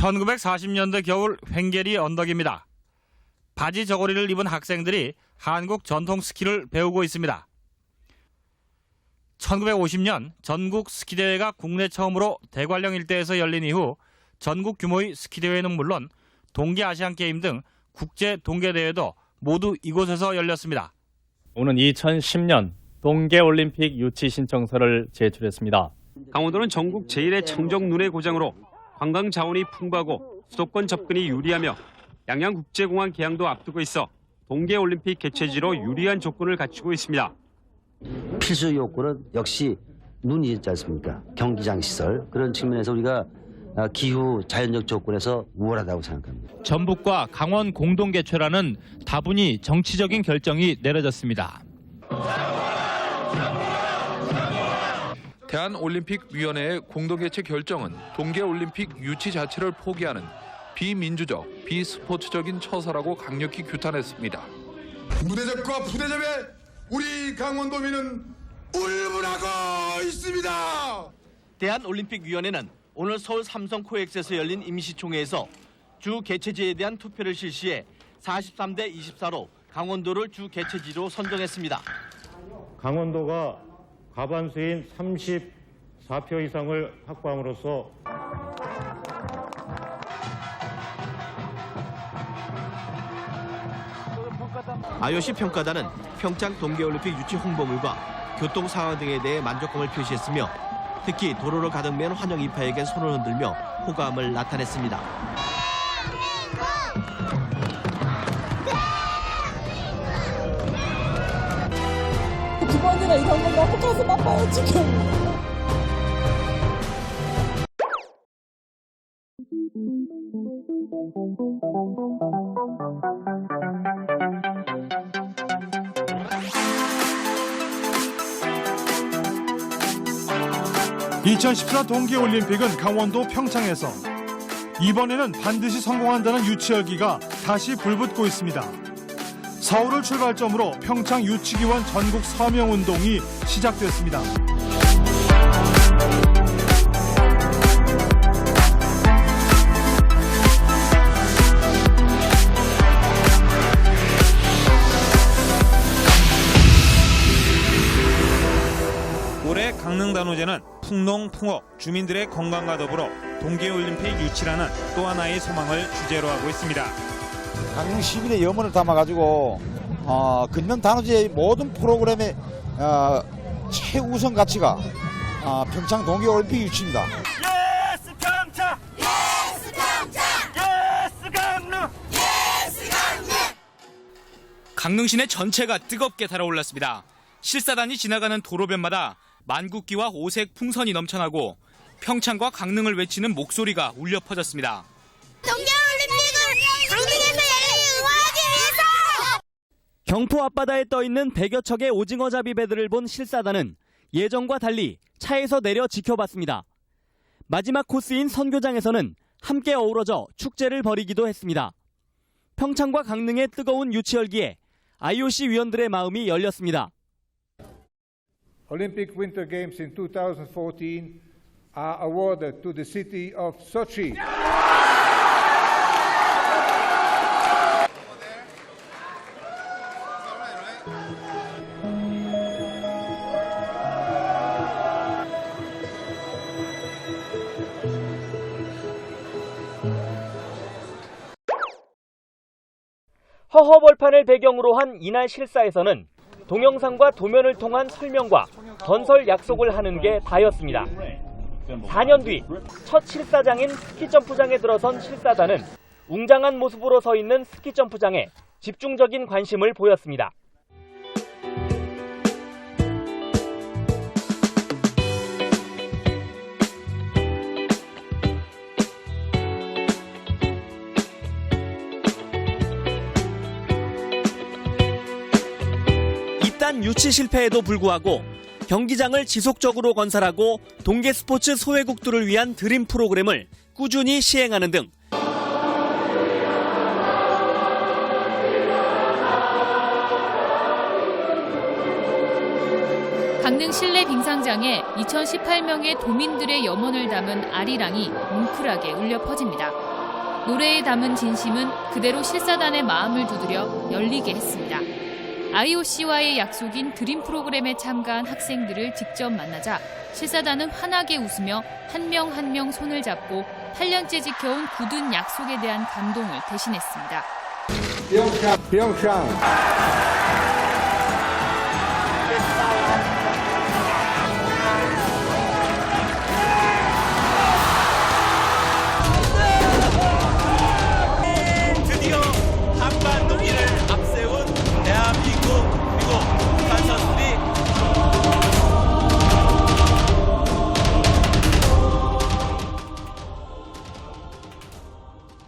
1940년대 겨울 횡계리 언덕입니다. 바지 저고리를 입은 학생들이 한국 전통 스키를 배우고 있습니다. 1950년 전국 스키대회가 국내 처음으로 대관령 일대에서 열린 이후 전국 규모의 스키대회는 물론 동계 아시안게임 등 국제 동계대회도 모두 이곳에서 열렸습니다. 오는 2010년 동계올림픽 유치 신청서를 제출했습니다. 강원도는 전국 제1의 청정 눈의 고장으로 관광 자원이 풍부하고 수도권 접근이 유리하며 양양국제공항 개항도 앞두고 있어 동계올림픽 개최지로 유리한 조건을 갖추고 있습니다. 필수 요건은 역시 눈이 있지 않습니까? 경기장 시설 그런 측면에서 우리가 아, 기후 자연적 조건에서 우월하다고 생각합니다. 전북과 강원 공동 개최라는 다분히 정치적인 결정이 내려졌습니다. 대한올림픽위원회의 공동개최 결정은 동계올림픽 유치 자체를 포기하는 비민주적, 비스포츠적인 처사라고 강력히 규탄했습니다. 무대접과 부대접에 우리 강원도민은 울분하고 있습니다. 대한올림픽위원회는 오늘 서울 삼성 코엑스에서 열린 임시총회에서 주 개최지에 대한 투표를 실시해 43대 24로 강원도를 주 개최지로 선정했습니다. 강원도가 과반수인 34표 이상을 확보함으로써 IOC 평가단은 평창 동계올림픽 유치 홍보물과 교통 상황 등에 대해 만족감을 표시했으며 특히 도로를 가득 맨 환영 이파에겐 손을 흔들며 호감을 나타냈습니다. 두 번이나 이런 걸 너무 가슴 아파요 지금. (2014) 동계올림픽은 강원도 평창에서 이번에는 반드시 성공한다는 유치열기가 다시 불붙고 있습니다. 서울을 출발점으로 평창 유치기원 전국 서명 운동이 시작됐습니다. 올해 강릉 단오제는 풍농 풍업, 주민들의 건강과 더불어 동계올림픽 유치라는 또 하나의 소망을 주제로 하고 있습니다. 강릉 시민의 염원을 담아가지고 어, 근명 단오제의 모든 프로그램의 어, 최우선 가치가 어, 평창 동계올림픽 유치입니다. 예스 평창! 예스 평창! 예스 강릉! 강릉 시내 전체가 뜨겁게 달아올랐습니다. 실사단이 지나가는 도로변마다 만국기와 오색 풍선이 넘쳐나고 평창과 강릉을 외치는 목소리가 울려 퍼졌습니다. 동계올림픽을 강릉에서 열리는 응원하기 위해서. 경포 앞바다에 떠 있는 100여 척의 오징어 잡이 배들을 본 실사단은 예정과 달리 차에서 내려 지켜봤습니다. 마지막 코스인 선교장에서는 함께 어우러져 축제를 벌이기도 했습니다. 평창과 강릉의 뜨거운 유치열기에 IOC 위원들의 마음이 열렸습니다. Olympic Winter in 2014 are awarded to the city of Sochi. 허허벌판을 배경으로 한 이날 실사에서는 동영상과 도면을 통한 설명과 건설 약속을 하는 게 다였습니다. 4년 뒤 첫 실사장인 스키점프장에 들어선 실사단은 웅장한 모습으로 서 있는 스키점프장에 집중적인 관심을 보였습니다. 이딴 유치 실패에도 불구하고 경기장을 지속적으로 건설하고 동계 스포츠 소외국들을 위한 드림 프로그램을 꾸준히 시행하는 등 강릉 실내 빙상장에 2018명의 도민들의 염원을 담은 아리랑이 뭉클하게 울려 퍼집니다. 노래에 담은 진심은 그대로 실사단의 마음을 두드려 열리게 했습니다. IOC와의 약속인 드림 프로그램에 참가한 학생들을 직접 만나자 실사단은 환하게 웃으며 한 명 한 명 손을 잡고 8년째 지켜온 굳은 약속에 대한 감동을 대신했습니다. Pyeongchang.